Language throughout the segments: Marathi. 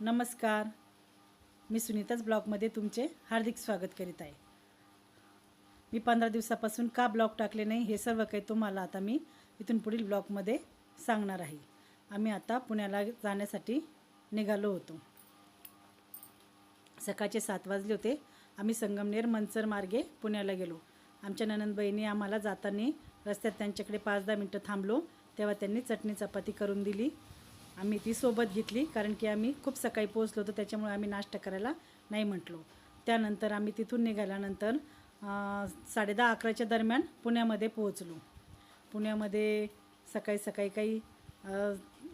नमस्कार. मी सुनीताच ब्लॉगमध्ये तुमचे हार्दिक स्वागत करीत आहे. मी पंधरा दिवसापासून का ब्लॉग टाकले नाही हे सर्व काही तुम्हाला आता मी इथून पुढील ब्लॉगमध्ये सांगणार आहे. आम्ही आता पुण्याला जाण्यासाठी निघालो होतो. सकाळचे सात वाजले होते. आम्ही संगमनेर मनसर मार्गे पुण्याला गेलो. आमच्या ननंदबाईंनी आम्हाला जाताना रस्त्यात त्यांच्याकडे पाच दहा मिनटं थांबलो. तेव्हा त्यांनी चटणी चपाती करून दिली. आम्ही ती सोबत घेतली कारण की आम्ही खूप सकाळी पोहोचलो होतो त्याच्यामुळे आम्ही नाश्ता करायला नाही म्हटलो. त्यानंतर आम्ही तिथून निघाल्यानंतर साडेदहा अकराच्या दरम्यान पुण्यामध्ये पोहोचलो. पुण्यामध्ये सकाळी सकाळी काही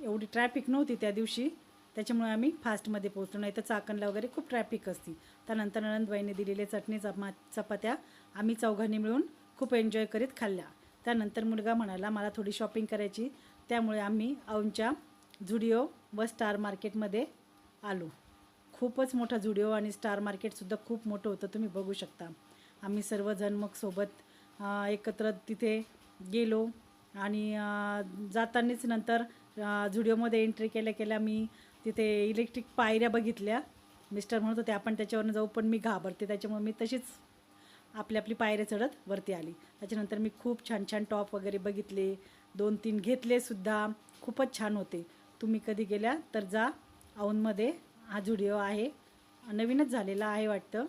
एवढी ट्रॅफिक नव्हती त्या दिवशी त्याच्यामुळे आम्ही फास्टमध्ये पोहोचलो. नाही तर चाकणला वगैरे खूप ट्रॅफिक असती. त्यानंतर नंदबाईने दिलेले चटणी चपा चपात्या आम्ही चौघांनी मिळून खूप एन्जॉय करीत खाल्ल्या. त्यानंतर मुलगा म्हणाला मला थोडी शॉपिंग करायची त्यामुळे आम्ही औंच्या झुडिओ व स्टार मार्केटमध्ये आलो. खूपच मोठा झुडिओ आणि स्टार मार्केटसुद्धा खूप मोठं होतं तुम्ही बघू शकता. आम्ही सर्वजण मग सोबत एकत्र तिथे गेलो आणि जातानाच जातानीच नंतर झुडिओमध्ये एंट्री केल्या केल्या मी तिथे इलेक्ट्रिक पायऱ्या बघितल्या. मिस्टर म्हणत होते आपण त्याच्यावरनं जाऊ पण मी घाबरते. त्याच्यामुळे मी तशीच आपली आपली पायऱ्या चढत वरती आली. त्याच्यानंतर मी खूप छान छान टॉप वगैरे बघितले. दोन तीन घेतले सुद्धा. खूपच छान होते. तुम्ही कधी गेल्या तर जा. औंधमध्ये हा झुडिओ आहे. नवीनच झालेला आहे वाटतं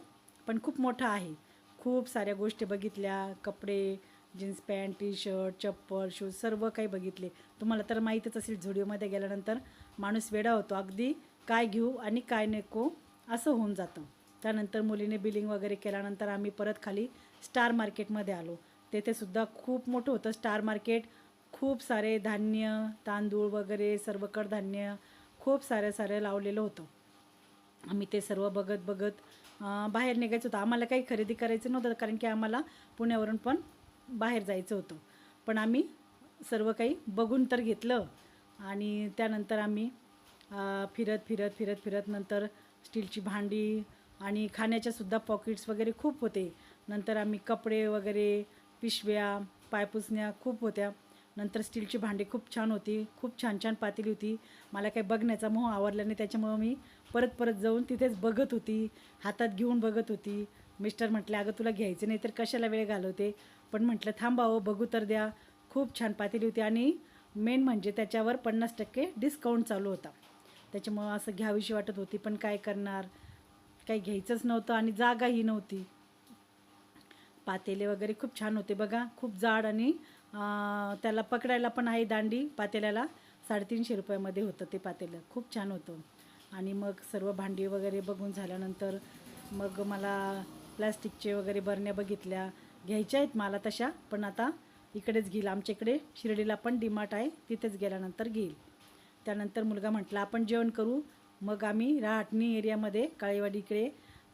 पण खूप मोठा आहे. खूप साऱ्या गोष्टी बघितल्या कपडे जीन्स पॅन्ट टी शर्ट चप्पल शूज सर्व काही बघितले. तुम्हाला तर माहीतच असेल झुडिओमध्ये गेल्यानंतर माणूस वेडा होतो. अगदी काय घेऊ आणि काय नको असं होऊन जातं. त्यानंतर मुलीने बिलिंग वगैरे केल्यानंतर आम्ही परत खाली स्टार मार्केटमध्ये आलो. तेथे सुद्धा खूप मोठं होतं. स्टार मार्केट खूप सारे धान्य तांदूळ वगैरे सर्व कडधान्य खूप सारं सारं लावलेलं होतं. आम्ही ते सर्व बघत बघत बाहेर निघायचं होतं. आम्हाला काही खरेदी करायचं नव्हतं कारण की आम्हाला पुण्यावरून पण बाहेर जायचं होतं. पण आम्ही सर्व काही बघून तर घेतलं आणि त्यानंतर आम्ही फिरत फिरत फिरत फिरत नंतर स्टीलची भांडी आणि खाण्याच्या सुद्धा पॉकेट्स वगैरे खूप होते. नंतर आम्ही कपडे वगैरे पिशव्या पायपुसण्या खूप होत्या. नंतर स्टीलची भांडी खूप छान होती खूप छान छान पातेली होती. मला काही बघण्याचा मोह आवडला नाही त्याच्यामुळं मी परत परत जाऊन तिथेच बघत होती हातात घेऊन बघत होती. मिस्टर म्हटले अगं तुला घ्यायचं नाही तर कशाला वेळ घालवते? पण म्हटलं थांबावं बघू तर द्या. खूप छान पातेली होती आणि मेन म्हणजे त्याच्यावर पन्नास टक्के डिस्काउंट चालू होता. त्याच्यामुळं असं घ्यावीशी वाटत होती पण काय करणार? काही घ्यायचंच नव्हतं आणि जागाही नव्हती. पातेले वगैरे खूप छान होते बघा. खूप जाड आणि त्याला पकडायला पण आहे दांडी पातेल्याला. साडेतीनशे रुपयामध्ये होतं ते पातेलं. खूप छान होतं. आणि मग सर्व भांडी वगैरे बघून झाल्यानंतर मग मला प्लॅस्टिकचे वगैरे बरण्या बघितल्या. घ्यायच्या आहेत मला तशा पण आता इकडेच घेईल. आमच्या इकडे शिर्डीला पण डिमार्ट आहे तिथेच गेल्यानंतर घेईल. त्यानंतर मुलगा म्हटला आपण जेवण करू. मग आम्ही राहाटणी एरियामध्ये काळेवाडी इकडे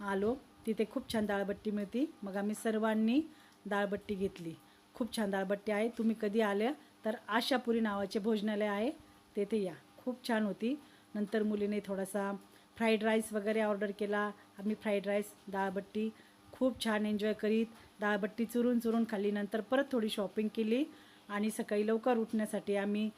आलो. तिथे खूप छान दाळबट्टी मिळते. मग आम्ही सर्वांनी दाळबट्टी घेतली. खूप छान दाळबट्टी आहे. तुम्ही कधी आल्या तर आशापुरी नावाचे भोजनालय आहे. तेथे या. खूप छान होती. नंतर मुलीने थोडासा फ्राईड राईस वगैरे ऑर्डर केला. आम्ही फ्राईड राईस दाळबट्टी खूप छान एन्जॉय करीत. दाळबट्टी चुरून चुरून खाल्ली. नंतर परत थोडी शॉपिंग केली आणि सकाळी लवकर उठण्यासाठी आम्ही